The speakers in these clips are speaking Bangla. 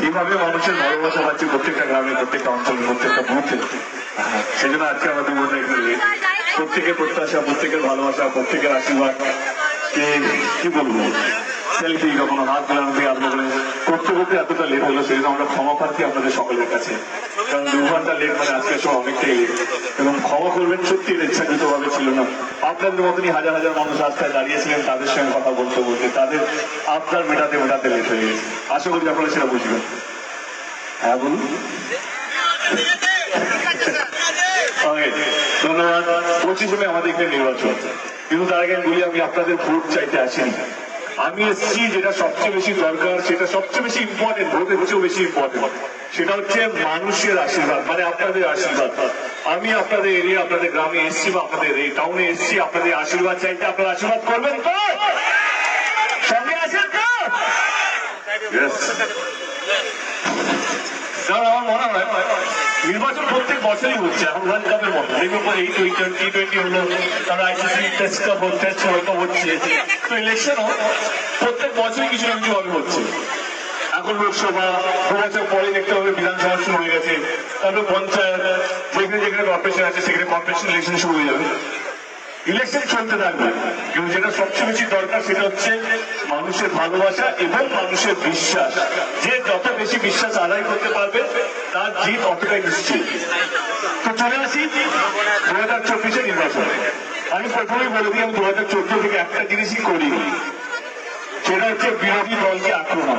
যেভাবে মানুষের ভালোবাসা পাচ্ছে প্রত্যেকটা গ্রামে, প্রত্যেকটা অঞ্চলে, প্রত্যেকটা বুথে। সেই জন্য আজকে আমাদের মনে প্রত্যেকের প্রত্যাশা, প্রত্যেকের ভালোবাসা, প্রত্যেকের আশীর্বাদ। কে, কি বলব? সেলফি, কখনো হাত মেলানো থেকে আরম্ভ করে করতে এতটা লেট হলো সেই আমরা ক্ষমা প্রার্থী আপনাদের সকলের কাছে। কারণ দু ঘণ্টা লেট মানে আজকের সময় অনেকটাই লেট। এবং ক্ষমা করবেন সত্যি ইচ্ছাকৃত ভাবে ছিল না। আপনাদের মতনই হাজার হাজার মানুষ রাস্তায় দাঁড়িয়েছিলেন, তাদের সঙ্গে কথা বলতে বলতে। তাদের আপনার মেটাতে মেটাতে লেট হয়ে গেছে। আশা করি আপনারা সেটা বুঝবেন। হ্যাঁ বলুন। ধন্যবাদ। পঁচিশে আমাদের এখানে নির্বাচন। কিন্তু তার আগে বলি, আমি আপনাদের ভোট চাইতে আসিনি। আমি এসেছি, যেটা সবচেয়ে বেশি দরকার, সেটা সবচেয়ে বেশি ইম্পর্টেন্ট ভোটের চেয়েও বেশি ইম্পর্টেন্ট সেটা হচ্ছে মানুষের আশীর্বাদ মানে আপনাদের আশীর্বাদ। আমি আপনাদের এরিয়া, আপনাদের গ্রামে এসেছি বা আপনাদের এই টাউনে এসেছি, আপনাদের আশীর্বাদ চাইতে আপনারা আশীর্বাদ করবেন তো? সঙ্গে আছেন তো. কারণ আমার মনে হয় নির্বাচন প্রত্যেক বছরই হচ্ছে, এখন ওয়ার্ল্ড কাপের মতো। দেখবেন এই টোয়েন্টি টি টোয়েন্টি হলো তারপর ICC test cup test world cup হচ্ছে। তো ইলেকশনও প্রত্যেক বছরই কিছু না কিছু হচ্ছে। এখন লোকসভা, দু বছর পরে দেখতে হবে, বিধানসভা শুরু হয়ে গেছে। তারপর পঞ্চায়েত, যেখানে যেখানে কর্পোরেশন আছে, সেখানে কর্পোরেশন ইলেকশন শুরু হয়ে যাবে। ইলেকশন চলতে থাকবে। কিন্তু যেটা সবচেয়ে বেশি দরকার সেটা হচ্ছে মানুষের ভালোবাসা এবং মানুষের বিশ্বাস। যে যত বেশি বিশ্বাস আদায় করতে পারবে, তার জিত অতটাই নিশ্চিত। তো চলে আসি দু হাজার চব্বিশে নির্বাচন। আমি প্রথমেই বলে দিই, আমি দু হাজার চোদ্দ থেকে একটা জিনিসই করি সেটা হচ্ছে বিরোধী দলকে আক্রমণ।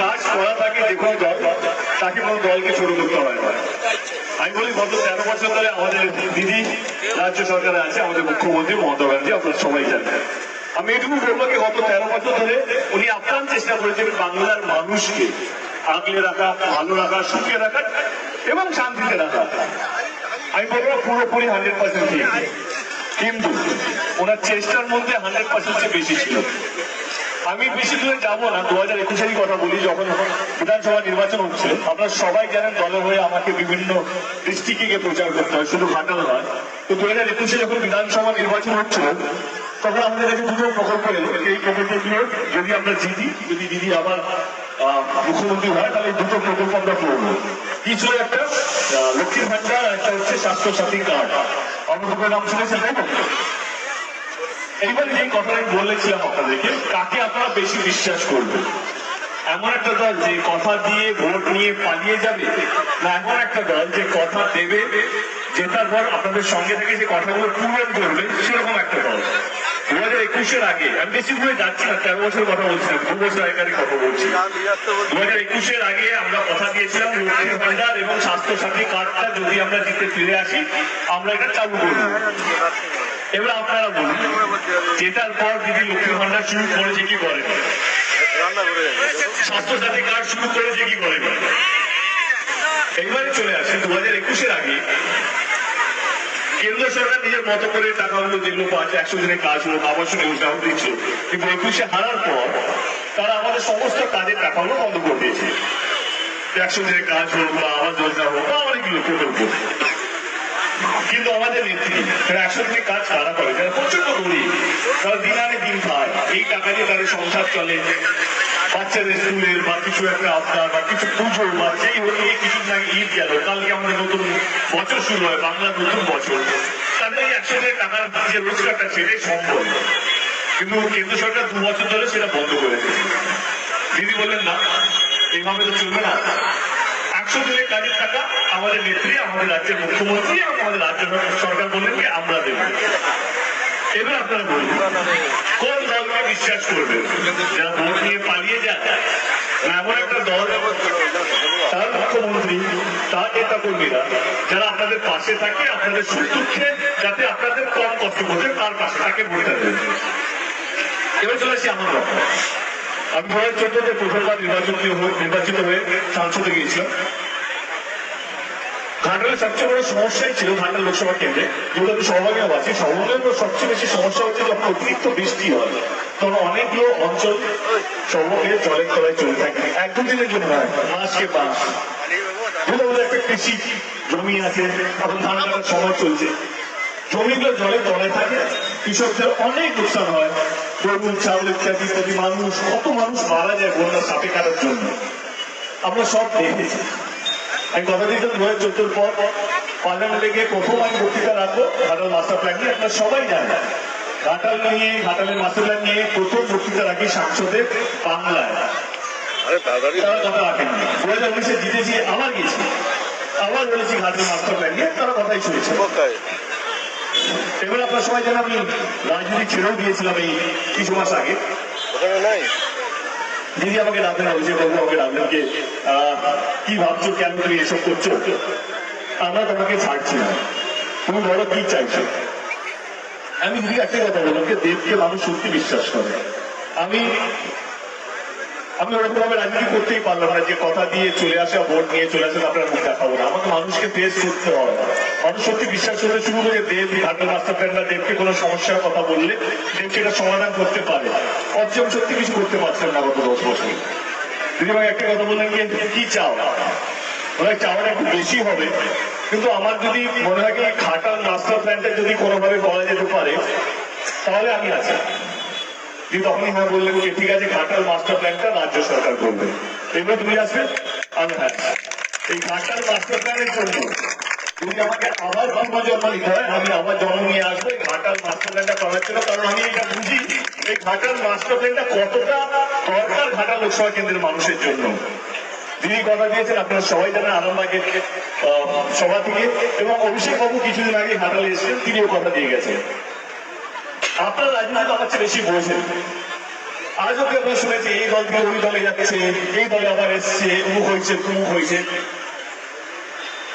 কাজ করা থাকে যে কোনো দল, তাকে কোনো দলকে ছোট করতে হয় না। আমি বলি, গত তেরো বছর ধরে আমাদের দিদি রাজ্য সরকারে আছে, আমাদের মুখ্যমন্ত্রী মমতা ব্যানার্জি, আপনারা সবাই জানেন। আমি এটুকু বলব কি, গত তেরো বছর ধরে উনি আপ্রাণ চেষ্টা করেছেন বাংলার মানুষকে আগলে রাখা, ভালো রাখা, সুখে রাখা এবং শান্তিতে রাখা। আমি বলব, পুরোপুরি হান্ড্রেড পার্সেন্ট কিন্তু ওনার চেষ্টার মধ্যে হান্ড্রেড পার্সেন্ট বেশি ছিল। আমি বেশি দূরে যাব না। দু হাজার একুশেরই কথা বলি, যখন বিধানসভা নির্বাচন হচ্ছে, আপনারা সবাই জানেন দলের হয়ে আমাকে বিভিন্ন ডিস্ট্রিক্টে গিয়ে প্রচার করতে হয়, শুধু ঘাটাল নয়। তো দু হাজার একুশে যখন বিধানসভা নির্বাচন হচ্ছিল, তখন আমাদের কাছে দুটো প্রকল্প এলো। এই প্রকল্পগুলো যদি আমরা জিতি, যদি দিদি আবার মুখ্যমন্ত্রী হয়, তাহলে দুটো প্রকল্প আমরা করব। কি ছিল একটা? লক্ষ্মীর ভান্ডার একটা হচ্ছে স্বাস্থ্য সাথী কার্ড দুটো নাম শুনেছেন, তাই তো? এইবার যে কথাটা বলেছিলাম আপনাদেরকে, কাকে আপনারা বেশি বিশ্বাস করবেন? এমন একটা দল যে কথা দিয়ে ভোট নিয়ে পালিয়ে যাবে, না এমন একটা দল যে কথা দেবে জেতার পর আপনাদের সঙ্গে থেকে যে কথাগুলো পূরণ করবে, সেরকম একটা দল। দু হাজার একুশের আগে, আমি বেশি দূরে যাচ্ছি না, তেরো বছর কথা বলছি না দু বছর আগেকারই কথা বলছি। দু হাজার একুশের আগে আমরা কথা দিয়েছিলাম লক্ষ্মীর ভান্ডার এবং স্বাস্থ্য সাথী কার্ডটা যদি আমরা জিতে ফিরে আসি, আমরা এটা চালু করব। এবার আপনারা বলুন জেতার পর দিদি লক্ষ্মীর ভান্ডার শুরু করেছে কি করে? স্বাস্থ্য সাথী কার্ড শুরু করেছে কি করে? এইবারে চলে আসে দু হাজার একুশের আগে কেন্দ্র সরকার নিজের মতো করে টাকাগুলো যেগুলো পাচ্ছে একশো দিনের কাজ হলো আবাসন যোজনাও দিচ্ছিল কিন্তু একুশে হারার পর তারা আমাদের সমস্ত কাজের টাকাগুলো বন্ধ করে দিয়েছে। একশো দিনের কাজ হোক বা আবাস যোজনা হোক বা অনেকগুলো প্রকল্প। কিন্তু আমাদের নেত্রী যারা একশো কাজ তারা করে, যারা প্রচণ্ড গরিব তারা দিন আনে দিন খায়। এই টাকা দিয়ে তাদের সংসার চলে। বাচ্চাদের স্কুলের বা কিছু একটা আপনার বা কিছু পুজো বা যেই হোক, এই কিছুদিন আগে ঈদ গেল, কালকে আমাদের নতুন বছর শুরু হয়, বাংলার নতুন বছর। তাদের এই একশো টাকার যে রোজগারটা সেটাই সম্ভব। কিন্তু কেন্দ্র সরকার দু বছর ধরে সেটা বন্ধ করে দিয়েছে দিদি বললেন, না এইভাবে তো চলবে না। দিনের কাজের টাকা আমাদের নেত্রী, আমাদের রাজ্যের মুখ্যমন্ত্রী, আমাদের রাজ্য সরকার বললেন কি আমরা দেব। এবার আপনারা বলুন, কোন দলকে বিশ্বাস করবেন? যারা ভোট নিয়ে পালিয়ে যায় এমন একটা দল, তার মুখ্যমন্ত্রী, তার নেতা কর্মীরা যারা আপনাদের পাশে থাকে, আপনাদের সুখ দুঃখে, যাতে আপনাদের কম কষ্ট করতে তার পাশে তাকে ভোটটা দেবেন এবার চলে আসি আমার কথা আমি দু হাজার চোদ্দতে প্রথমবার নির্বাচন হয়ে- নির্বাচিত হয়ে সংসদে গিয়েছিলাম। ঘাটালের সবচেয়ে বড় সমস্যাই ছিল ঘাটাল লোকসভা কেন্দ্রে। যেহেতু আমি সহভাগী আছি সহভাগের সবচেয়ে বেশি সমস্যা হচ্ছে যখন অতিরিক্ত বৃষ্টি হয়, তখন অনেকগুলো অঞ্চল সর্বকে জলের তলায় চলে থাকে। এক দু দিনের জন্য মাসকে মাস আমাদের একটা কৃষি জমি আছে এখন ধান কাটার সময় চলছে। জমিগুলো জলের তলায় থাকে, কৃষকদের অনেক লোকসান হয়। গরু চাউল ইত্যাদি ইত্যাদি মানুষ কত মানুষ মারা যায় বন্যা সাপে কাটার জন্য? আমরা সব দেখেছি। আমি কথা দিয়েছিলাম দু হাজার চোদ্দোর পর পার্লামেন্টে গিয়ে প্রথম আমি বক্তৃতা রাখব ঘাটাল মাস্টার প্ল্যান নিয়ে আপনারা সবাই জানেন। ঘাটাল নিয়ে ঘাটালের মাস্টার প্ল্যান নিয়ে প্রথম বক্তৃতা রাখি সংসদে বাংলায়। তারা কথা রাখেনি দু হাজার উনিশে জিতেছি আবার গেছি। আবার বলেছি ঘাটাল মাস্টার প্ল্যান নিয়ে তারা কথাই শুনেছে এবার আপনার সবাই জানেন আমি রাজনীতি ছেড়েও দিয়েছিলাম এই কিছু মাস আগে। দিদি আমাকে ডাকলেন অভিষেক বাবু আমাকে ডাকলেন কে কি ভাবছ কেন তুমি এসব করছ? আমরা তোমাকে ছাড়ছি না। তুমি বলো কি চাইছো? আমি দিদি একটা কথা বললাম যে দেবকে মানুষ সত্যি বিশ্বাস করে। আমি আমি ওরকম ভাবে রাজনীতি করতেই পারলাম না, যে কথা দিয়ে চলে আসা ভোট নিয়ে চলে আসে আপনার মুখ দেখাবো না। আমাকে মানুষকে ফেস করতে হয়। মানুষ সত্যি বিশ্বাস করতে শুরু করে দেব ঘাটের মাস্টার প্ল্যান বা দেবকে কোনো সমস্যার কথা বললে দেব সেটা সমাধান করতে পারে। আমি সত্যি কিছু করতে পারছেন না গত দশ বছর। দিদিভাই একটা কথা বললেন যে, কি চাও? ওরা চাওয়াটা একটু বেশি হবে। কিন্তু আমার যদি মনে হয় খাটাল মাস্টার প্ল্যানটা যদি কোনোভাবে করা যেতে পারে, তাহলে আমি আছি। তিনি তখনই হ্যাঁ বললেন যে ঠিক আছে, ঘাটাল মাস্টার প্ল্যানটা রাজ্য সরকার করবে। এগুলো তুমি আসবে? আমি হ্যাঁ। এই ঘাটাল মাস্টার প্ল্যানের জন্য যদি আমাকে আবার জন্ম নিতে হয় আমি আবার জন্ম নিয়ে আসব। এই ঘাটাল মাস্টার প্ল্যানটা করার জন্য, কারণ আমি এটা বুঝি এই ঘাটাল মাস্টার প্ল্যানটা কতটা দরকার ঘাটাল লোকসভা কেন্দ্রের মানুষের জন্য। তিনি কথা দিয়েছেন, আপনারা সবাই জানেন আরামবাগের সভা থেকে। এবং অভিষেক বাবু কিছুদিন আগে ঘাটালে এসেছেন, তিনিও কথা দিয়ে গেছেন। আপনার রাজনীতি আমার চেয়ে বেশি বোঝেন আজ অব্দি আপনার শুনেছি, এই দল থেকে ওই দলে যাচ্ছে, এই দলে আবার এসছে অমুক হয়েছে তুমুক হয়েছে।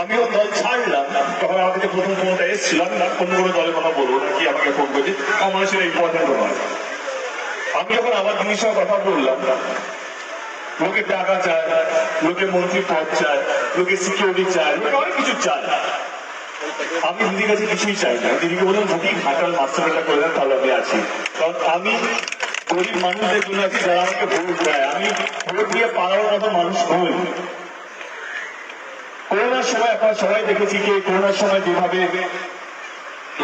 আমিও দল ছাড়লাম তখন আমার কাছে প্রথম ফোনটা এসেছিল আমি না, অন্য কোনো দলের কথা বলব না, কি আমাকে ফোন করছে আমার সেটা ইম্পর্টেন্ট নয়। আমি যখন আমার দিদির সঙ্গে কথা বললাম, লোকে টাকা চায়, লোকে মন্ত্রী পদ চায়, লোকে সিকিউরিটি চায়, লোকে অনেক কিছু চায়। আমি দিদির কাছে কিছুই চাই না। দিদিকে বললাম যদি ঘাটাল মাস্টারটা করে দেন, তাহলে আমি আছি। কারণ আমি গরিব মানুষদের জন্য আছি, যারা আমাকে ভোট দেয়। আমি ভোট দিয়ে পাড়ার মতো মানুষ নই। করোনার সময় আপনারা সবাই দেখেছি যে করোনার সময় যেভাবে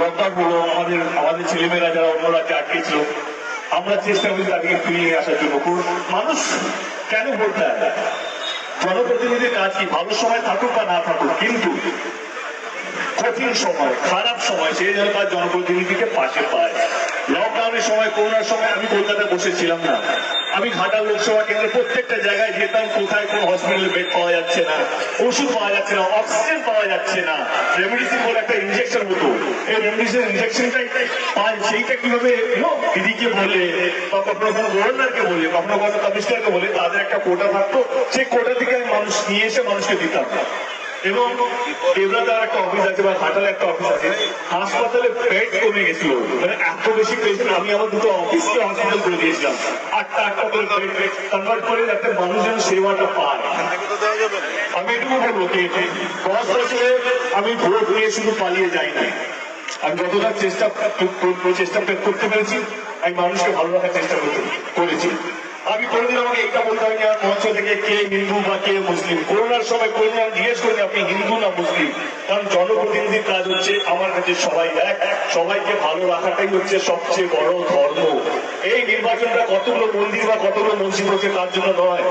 লকডাউন হলো, আমাদের আমাদের ছেলেমেয়েরা যারা অন্য রাজ্যে আটকে ছিল, আমরা চেষ্টা করি তাদেরকে ফিরিয়ে আসার জন্য। মানুষ কেন ভোট দেয় জনপ্রতিনিধির কাজ কি, ভালো সময় থাকুক বা না থাকুক, কিন্তু কঠিন সময়, খারাপ সময় সেই তার জনপ্রতিনিধিকে পাশে পায়। লকডাউনের সময় করোনার সময় আমি কলকাতায় বসেছিলাম না। আমি ঘাটাল লোকসভা কেন্দ্রে প্রত্যেকটা জায়গায় যেতাম, কোথায় কোন হসপিটালে বেড পাওয়া যাচ্ছে না, ওষুধ পাওয়া যাচ্ছে না অক্সিজেন পাওয়া যাচ্ছে না। রেমডিসিন বলে একটা ইঞ্জেকশন হতো। এই রেমডিসিন ইঞ্জেকশনটাই পায়, সেইটা কীভাবে? দিদিকে বলে, বা কখনো কোনো গভর্নরকে বলে, কখনো কখনো কমিশনারকে বলে, তাদের একটা কোটা থাকতো। সেই কোটা থেকে আমি মানুষ, নিয়ে এসে মানুষকে দিতাম। এবং দেবরাতার একটা অফিস আছে বা ঘাটালে একটা অফিস আছে, হাসপাতালে বেড কমে গেছিল। মানে এত বেশি পেশেন্ট আমি আমার দুটো অফিসকে হসপিটাল করে দিয়েছিলাম। আটটা আটটা করে বেড কনভার্ট করে যাতে মানুষ যেন সেবাটা পায়। আমি এটুকু বলব যে দশ বছরে আমি ভোট নিয়ে শুধু পালিয়ে যাইনি আমি যতটা চেষ্টা চেষ্টা করতে পেরেছি, আমি মানুষকে ভালো রাখার চেষ্টা করতে করেছি আমি কোনোদিন আমাকে এইটা বলতে হয়নি আমার মঞ্চ থেকে কে হিন্দু বা কে মুসলিম? করোনার সময় আমি জিজ্ঞেস করিনি আপনি হিন্দু না মুসলিম। কারণ জনপ্রতিনিধির কাজ হচ্ছে আমার কাছে সবাই এক। সবাইকে ভালো রাখাটাই হচ্ছে সবচেয়ে বড় ধর্ম। এই নির্বাচনটা কতগুলো মন্দির বা কতগুলো মসজিদ হচ্ছে তার জন্য নয়।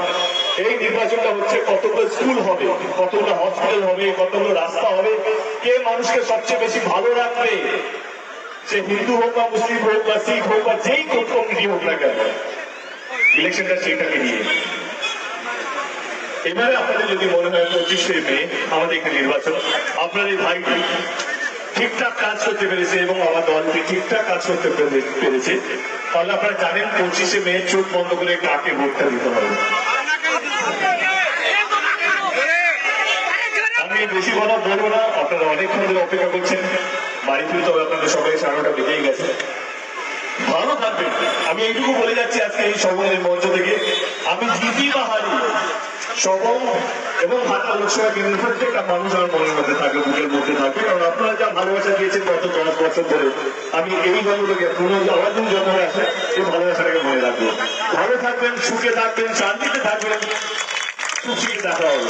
এই নির্বাচনটা হচ্ছে কতগুলো স্কুল হবে, কতগুলো হসপিটাল হবে, কতগুলো রাস্তা হবে, কে মানুষকে সবচেয়ে বেশি ভালো রাখবে? সে হিন্দু হোক বা মুসলিম হোক বা শিখ হোক বা যেই কমিটি হোক না কেন। ইলেকশনটা সেটাকে নিয়ে। এবারে আপনাদের যদি মনে হয় পঁচিশে মে আমাদের এখানে নির্বাচন, আপনার এই ভাই ঠিকঠাক কাজ করতে পেরেছে এবং আমার দলটি ঠিকঠাক কাজ করতে পেরেছে। তাহলে আপনারা জানেন পঁচিশে মে চোখ বন্ধ করে কাকে ভোটটা দিতে হবে। আমি বেশি কথা বলব না, আপনারা অনেকক্ষণ ধরে অপেক্ষা করছেন। বাড়ি ফিরতে হবে আপনাদের সবাই সাড়ে বেজেই গেছে। ভালো থাকবেন। আমি এইটুকু বলে যাচ্ছি আজকে এই সময়ের মঞ্চ থেকে। আমি জিতি বা হারি এবং প্রত্যেকটা মানুষ আমার মনের মধ্যে বুকের মধ্যে কারণ আপনারা যা ভালোবাসা দিয়েছেন গত বছর ধরে, আমি এই গল্পটাকে পুরো আবার দিন জন্ম আসে, এই ভালোবাসাটাকে মনে রাখব। ভালো থাকবেন, সুখে থাকবেন, শান্তিতে থাকবেন। খুশি দেখা হবে